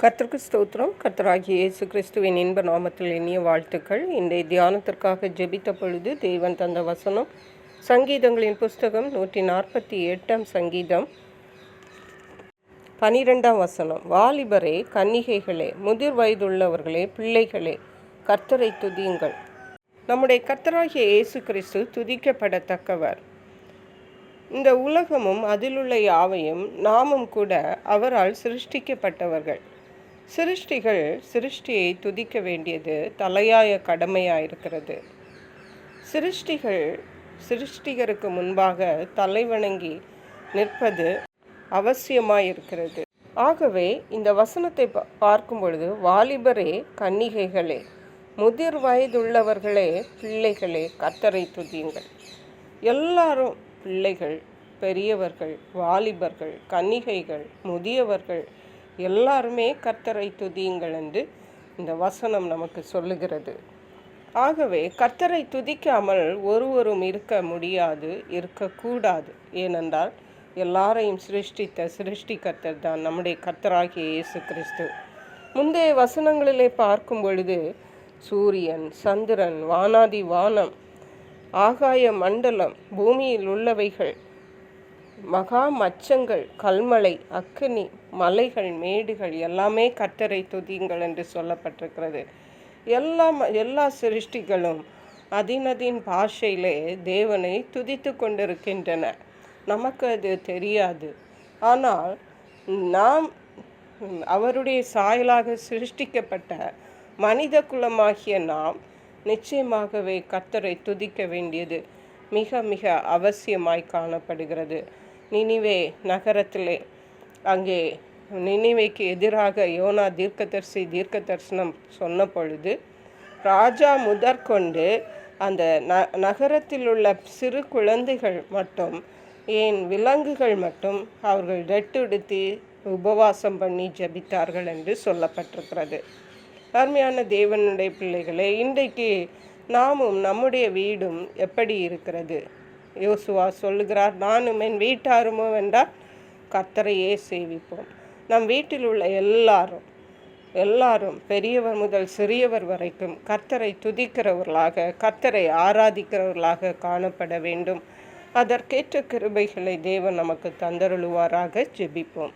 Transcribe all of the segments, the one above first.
கர்த்தருக்கு ஸ்தோத்திரம். கர்த்தராகிய இயேசு கிறிஸ்துவின் இன்ப நாமத்தில் இனிய வாழ்த்துக்கள். இன்றைய தியானத்திற்காக ஜெபித்த பொழுது தேவன் தந்த வசனம் சங்கீதங்களின் புஸ்தகம் நூற்றி நாற்பத்தி எட்டாம் சங்கீதம். பனிரெண்டாம் வசனம் வாலிபரே கன்னிகைகளே முதிர் வயதுள்ளவர்களே பிள்ளைகளே கர்த்தரை துதியுங்கள். நம்முடைய கர்த்தராகிய இயேசு கிறிஸ்து துதிக்கப்படத்தக்கவர். இந்த உலகமும் அதிலுள்ள யாவையும் நாமும் கூட அவரால் சிருஷ்டிக்கப்பட்டவர்கள். சிருஷ்டிகள் சிருஷ்டியை துதிக்க வேண்டியது தலையாய கடமையாக இருக்கிறது சிருஷ்டிகள் சிருஷ்டிகருக்கு முன்பாக தலைவணங்கி நிற்பது அவசியமாயிருக்கிறது. ஆகவே இந்த வசனத்தை பார்க்கும் பொழுது வாலிபரே கன்னிகைகளே முதிர் வயதுள்ளவர்களே பிள்ளைகளே கத்தரை துதியுங்கள். எல்லாரும் பிள்ளைகள் பெரியவர்கள் வாலிபர்கள் கன்னிகைகள் முதியவர்கள் எல்லாருமே கர்த்தரை துதியுங்கள் என்று இந்த வசனம் நமக்கு சொல்லுகிறது. ஆகவே கர்த்தரை துதிக்காமல் ஒருவரும் இருக்க முடியாது இருக்கக்கூடாது. ஏனென்றால் எல்லாரையும் சிருஷ்டித்த சிருஷ்டி கர்த்தர் தான் நம்முடைய கர்த்தராகிய இயேசு கிறிஸ்து. முந்தைய வசனங்களிலே பார்க்கும் பொழுது சூரியன் சந்திரன் வானாதி வானம் ஆகாய மண்டலம் பூமியில் உள்ளவைகள் மகா மச்சங்கள் கல்மலை அக்கினி மலைகள் மேடுகள் எல்லாமே கட்டரை துதியுங்கள் என்று சொல்லப்பட்டிருக்கிறது. எல்லா எல்லா சிருஷ்டிகளும் அதினதின் பாஷையிலே தேவனை துதித்து கொண்டிருக்கின்றன. நமக்கு அது தெரியாது. ஆனால் நாம் அவருடைய சாயலாக சிருஷ்டிக்கப்பட்ட மனித குலமாகிய நாம் நிச்சயமாகவே கர்த்தரை துதிக்க வேண்டியது. மிக மிக அவசியமாய் காணப்படுகிறது. நினிவே நகரத்திலே அங்கே நினைவைக்கு எதிராக யோனா தீர்க்கதர்சி தீர்க்க தரிசனம் சொன்ன பொழுது ராஜா முதற்கொண்டு அந்த ந நகரத்தில் உள்ள சிறு குழந்தைகள் மட்டும் ஏன் விலங்குகள் மட்டும் அவர்கள் ரெட்டுடுத்தி உபவாசம் பண்ணி ஜபித்தார்கள் என்று சொல்லப்பட்டிருக்கிறது. அருமையான தேவனுடைய பிள்ளைகளே இன்றைக்கு நாமும் நம்முடைய வீடும் எப்படி இருக்கிறது? யோசுவா சொல்லுகிறார் நானும் என் வீட்டாருமோ என்றால் கத்தரையே சேவிப்போம். நம் வீட்டில் உள்ள எல்லாரும் எல்லாரும் பெரியவர் முதல் சிறியவர் வரைக்கும் கர்த்தரை துதிக்கிறவர்களாக கர்த்தரை ஆராதிக்கிறவர்களாக காணப்பட வேண்டும். அதற்கேற்ற கிருபைகளை தேவன் நமக்கு தந்தருளுவாராக ஜெபிப்போம்.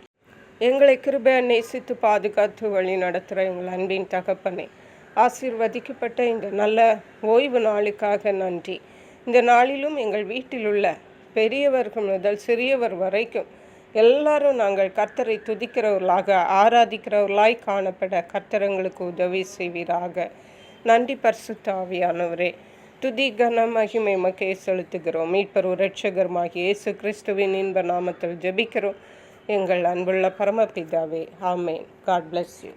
எங்களை கிருபை நேசித்து பாதுகாத்து வழி நடத்துகிற எங்கள் அன்பின் தகப்பனை ஆசீர்வதிக்கப்பட்ட இந்த நல்ல ஓய்வு நாளுக்காக நன்றி. இந்த நாளிலும் எங்கள் வீட்டில் உள்ள பெரியவர்கள் முதல் சிறியவர் வரைக்கும் எல்லாரும் நாங்கள் கர்த்தரை துதிக்கிறவர்களாக ஆராதிக்கிறவர்களாய் காணப்பட கர்த்தரங்களுக்கு உதவி செய்வீராக. நன்றி பரிசுத்தாவியானவரே துதி கன மகிமை மக்கே செலுத்துகிறோம். மீட்பர் ரட்சகருமாகிய இயேசு கிறிஸ்துவின் இன்ப நாமத்தில் ஜெபிக்கிறோம். எங்கள் அன்புள்ள பரமபிதாவே ஆமேன். God bless you